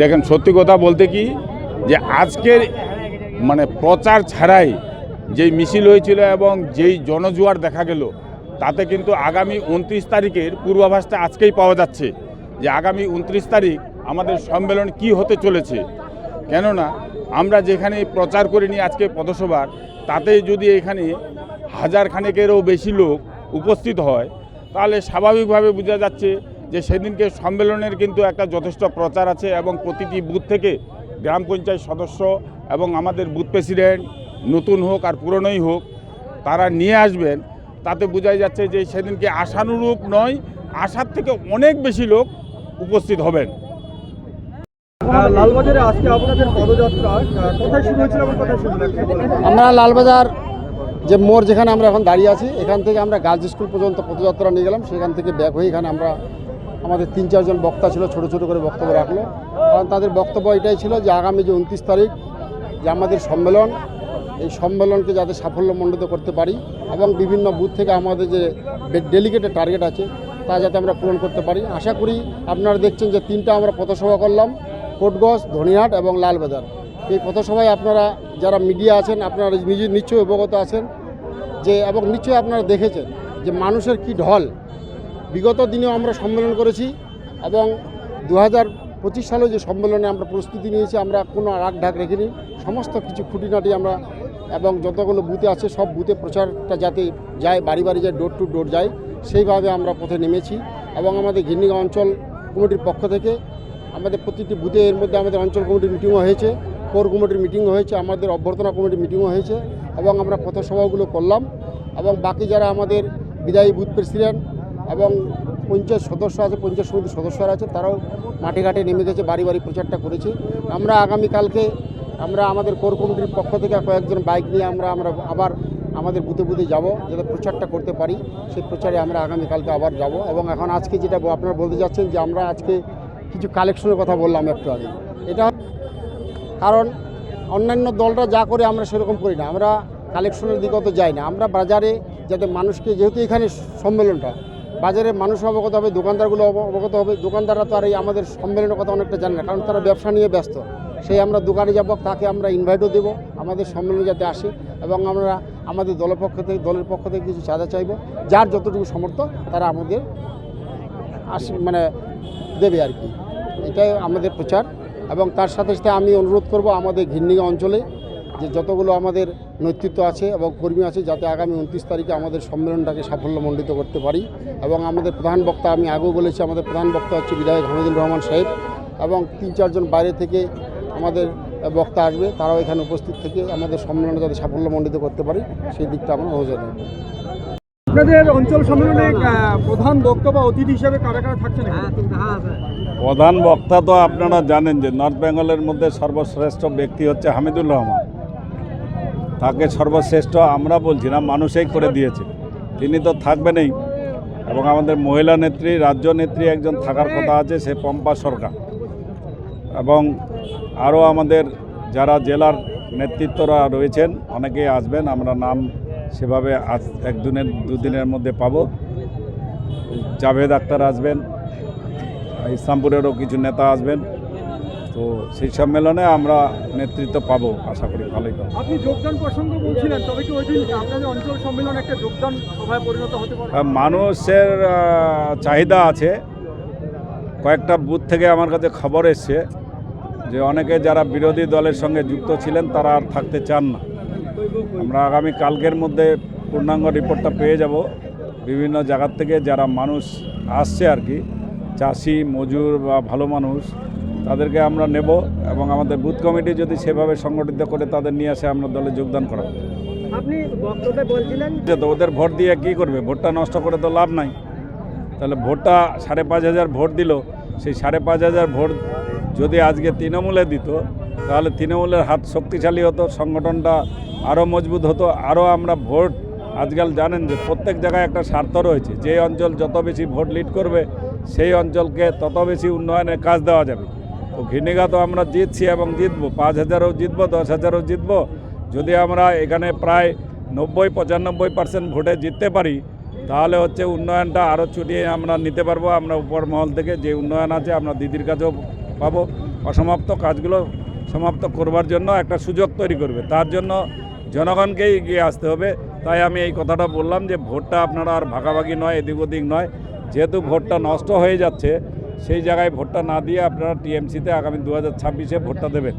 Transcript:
দেখেন, সত্যি কথা বলতে কি, যে আজকের মানে প্রচার ছাড়াই যেই মিছিল হয়েছিল এবং যেই জনজোয়ার দেখা গেল, তাতে কিন্তু আগামী উনত্রিশ তারিখের পূর্বাভাসটা আজকেই পাওয়া যাচ্ছে যে আগামী উনত্রিশ তারিখ আমাদের সম্মেলন কি হতে চলেছে। কেননা, আমরা যেখানে প্রচার করিনি আজকে পথসভার তাতে যদি এখানে হাজার খানেকেরও বেশি লোক উপস্থিত হয়, তাহলে স্বাভাবিকভাবে বোঝা যাচ্ছে যে সেদিনকে সম্মেলনের কিন্তু একটা যথেষ্ট প্রচার আছে এবং প্রতিটি বুথ থেকে গ্রাম পঞ্চায়েত সদস্য এবং আমাদের বুথ প্রেসিডেন্ট নতুন হোক আর পুরনোই হোক তারা নিয়ে আসবেন। তাতে বোঝাই যাচ্ছে যে সেদিনকে আশানুরূপ নয় আশার থেকে অনেক বেশি লোক উপস্থিত হবেন। লালবাজারে আজকে আপনাদের পদযাত্রা আহ, কোথায় শুরু হয়েছিল এবং কোথায় শুরু আমরা লালবাজার যে মোড় যেখানে আমরা এখন দাঁড়িয়ে আছি এখান থেকে আমরা গার্লস স্কুল পর্যন্ত পদযাত্রা নিয়ে গেলাম। সেখান থেকে ব্যাক হয়ে এখানে আমরা আমাদের তিন, চারজন বক্তা ছিল, ছোট ছোট করে বক্তব্য রাখল। কারণ তাদের বক্তব্য এটাই ছিল যে আগামী যে উনত্রিশ তারিখ যে আমাদের সম্মেলন, এই সম্মেলনকে যাতে সাফল্যমণ্ডিত করতে পারি এবং বিভিন্ন বুথ থেকে আমাদের যে ডেলিগেটের টার্গেট আছে, তা যাতে আমরা পূরণ করতে পারি। আশা করি আপনারা দেখছেন যে তিনটা আমরা পথসভা করলাম কোটগঞ্জ ধনিহাট এবং লালবাজার। এই পথসভায় আপনারা যারা মিডিয়া আছেন, আপনারা নিজে নিশ্চয়ই অবগত আছেন যে, এবং নিশ্চয়ই আপনারা দেখেছেন যে মানুষের কি ঢল। বিগত দিনেও আমরা সম্মেলন করেছি এবং দু হাজার পঁচিশ সালে যে সম্মেলনে আমরা প্রস্তুতি নিয়েছি, আমরা কোনো রাগ ঢাক রেখিনি। সমস্ত কিছু খুঁটিনাটি আমরা এবং যতগুলো বুথে আছে, সব বুথে প্রচারটা যাতে যায়, বাড়ি বাড়ি যায় ডোর টু ডোর যায়, সেইভাবে আমরা পথে নেমেছি এবং আমাদের ঘিন্নিগা অঞ্চল কমিটির পক্ষ থেকে আমাদের প্রতিটি বুথে এর মধ্যে আমাদের অঞ্চল কমিটির মিটিংও হয়েছে কোর কমিটির মিটিংও হয়েছে, আমাদের অভ্যর্থনা কমিটির মিটিংও হয়েছে এবং আমরা পথসভাগুলো করলাম এবং বাকি যারা আমাদের বিদায়ী বুথ প্রেসিডেন্ট এবং পঞ্চায়েত সদস্য আছে, পঞ্চায়েত সমিতির সদস্যরা আছে, তারাও মাঠে ঘাটে নেমে গেছে বাড়ি বাড়ি প্রচারটা করেছে। আমরা আগামীকালকে আমরা আমাদের কোর কমিটির পক্ষ থেকে কয়েকজন বাইক নিয়ে আমরা আমরা আবার আমাদের বুথে বুথে যাব, যাতে প্রচারটা করতে পারি। সেই প্রচারে আমরা আগামীকালকে আবার যাব এবং এখন আজকে যেটা আপনারা বলতে যাচ্ছেন যে আমরা আজকে কিছু কালেকশনের কথা বললাম একটু আগে। এটা কারণ অন্যান্য দলরা যা করে আমরা সেরকম করি না। আমরা কালেকশনের দিকে তো যাই না। আমরা বাজারে যাতে মানুষকে, যেহেতু এখানে সম্মেলনটা বাজারে মানুষ অবগত হবে, দোকানদারগুলো অবগত হবে। দোকানদাররা তো আর এই আমাদের সম্মেলনের কথা অনেকটা জানে না, কারণ তারা ব্যবসা নিয়ে ব্যস্ত। সেই আমরা দোকানে যাব, তাকে আমরা ইনভাইটও দেবো, আমাদের সম্মেলনে যাতে আসে এবং আমরা আমাদের দলের পক্ষ থেকে, দলের পক্ষ থেকে কিছু চাঁদা চাইব। যার যতটুকু সামর্থ্য, তারা আমাদের আস মানে দেবে আর কি। এটাই আমাদের প্রচার এবং তার সাথে সাথে আমি অনুরোধ করব আমাদের ঘিন্নিগা অঞ্চলে যে যতগুলো আমাদের নেতৃত্ব আছে এবং কর্মী আছে যাতে আগামী উনত্রিশ তারিখে আমাদের সম্মেলনটাকে সাফল্যমণ্ডিত করতে পারি এবং আমাদের প্রধান বক্তা আমি আগেও বলেছি আমাদের প্রধান বক্তা হচ্ছে বিধায়ক হামিদুর রহমান সাহেব এবং তিন চারজন বাইরে থেকে আমাদের বক্তা আসবে তারাও এখানে উপস্থিত থেকে আমাদের সম্মেলনটা যাতে সাফল্যমণ্ডিত করতে পারি সেই দিকটা আমরা নজর রাখব। আপনাদের অঞ্চল সম্মেলনে প্রধান বক্তব্য অতিথি হিসেবে কারা কারা থাকছেন প্রধান বক্তা তো আপনারা জানেন যে নর্থ বেঙ্গলের মধ্যে সর্বশ্রেষ্ঠ ব্যক্তি হচ্ছে হামিদুর রহমান। তাকে সর্বশ্রেষ্ঠ, আমরা বলছি না, মানুষই করে দিয়েছে। তিনি তো থাকবেনই। এবং আমাদের মহিলা নেত্রী, রাজ্য নেত্রী একজন থাকার কথা আছে, সে পম্পা সরকার। এবং আরও আমাদের যারা জেলার নেতৃত্বরা রয়েছেন, অনেকেই আসবেন, আমরা নাম সেভাবে আজ একদিনের, দুদিনের মধ্যে পাবো। জাভেদ আক্তার আসবেন, ইসলামপুরেরও কিছু নেতা আসবেন। তো সেই সম্মেলনে আমরা নেতৃত্ব পাবো আশা করি ভালোই পাবো। আপনি যোগদান প্রসঙ্গ বলছিলেন তবে কি ওই দিন আপনাদের অঞ্চল সম্মেলন একটা যোগদান সভায় পরিণত হতে পারে? মানুষের চাহিদা আছে। কয়েকটা বুথ থেকে আমার কাছে খবর এসছে যে অনেকে যারা বিরোধী দলের সঙ্গে যুক্ত ছিলেন তারা আর থাকতে চান না। আমরা আগামী কালকের মধ্যে পূর্ণাঙ্গ রিপোর্টটা পেয়ে যাব। বিভিন্ন জায়গার থেকে যারা মানুষ আসছে আর কি চাষি মজুর বা ভালো মানুষ তাদেরকে আমরা নেব এবং আমাদের বুথ কমিটি যদি সেভাবে সংগঠিত করে তাদের নিয়ে আসে আমরা দলে যোগদান করাবো। আপনি বক্তব্যে বলছিলেন যে তো ওদের ভোট দিয়ে কি করবে? ভোটটা নষ্ট করে তো লাভ নাই। তাহলে ভোটটা সাড়ে পাঁচ হাজার ভোট দিল। সেই সাড়ে পাঁচ হাজার ভোট যদি আজকে তৃণমূলে দিত তাহলে তৃণমূলের হাত শক্তিশালী হতো সংগঠনটা আরও মজবুত হতো। আরও আমরা ভোট আজকাল জানেন যে প্রত্যেক জায়গায় একটা স্বার্থ রয়েছে। যে অঞ্চল যত বেশি ভোট লিড করবে সেই অঞ্চলকে তত বেশি উন্নয়নের কাজ দেওয়া যাবে। তো তো আমরা জিতছি এবং জিতবো। পাঁচ হাজারও জিতবো, দশ হাজারও জিতবো। যদি আমরা এখানে প্রায় নব্বই, পঁচানব্বই পার্সেন্ট ভোটে জিততে পারি, তাহলে হচ্ছে উন্নয়নটা আরও ছুটিয়ে আমরা নিতে পারব। আমরা উপর মহল থেকে যে উন্নয়ন আছে, আমরা দিদির কাছেও পাবো। অসমাপ্ত কাজগুলো সমাপ্ত করবার জন্য একটা সুযোগ তৈরি করবে। তার জন্য জনগণকেই এগিয়ে আসতে হবে। তাই আমি এই কথাটা বললাম যে, ভোটটা আপনারা আর ভাগাভাগি নয়, এদিক ওদিক নয়। যেহেতু ভোটটা নষ্ট হয়ে যাচ্ছে সেই জায়গায় ভোটটা না দিয়ে আপনারা টিএমসিতে আগামী দু হাজার ছাব্বিশে ভোটটা দেবেন।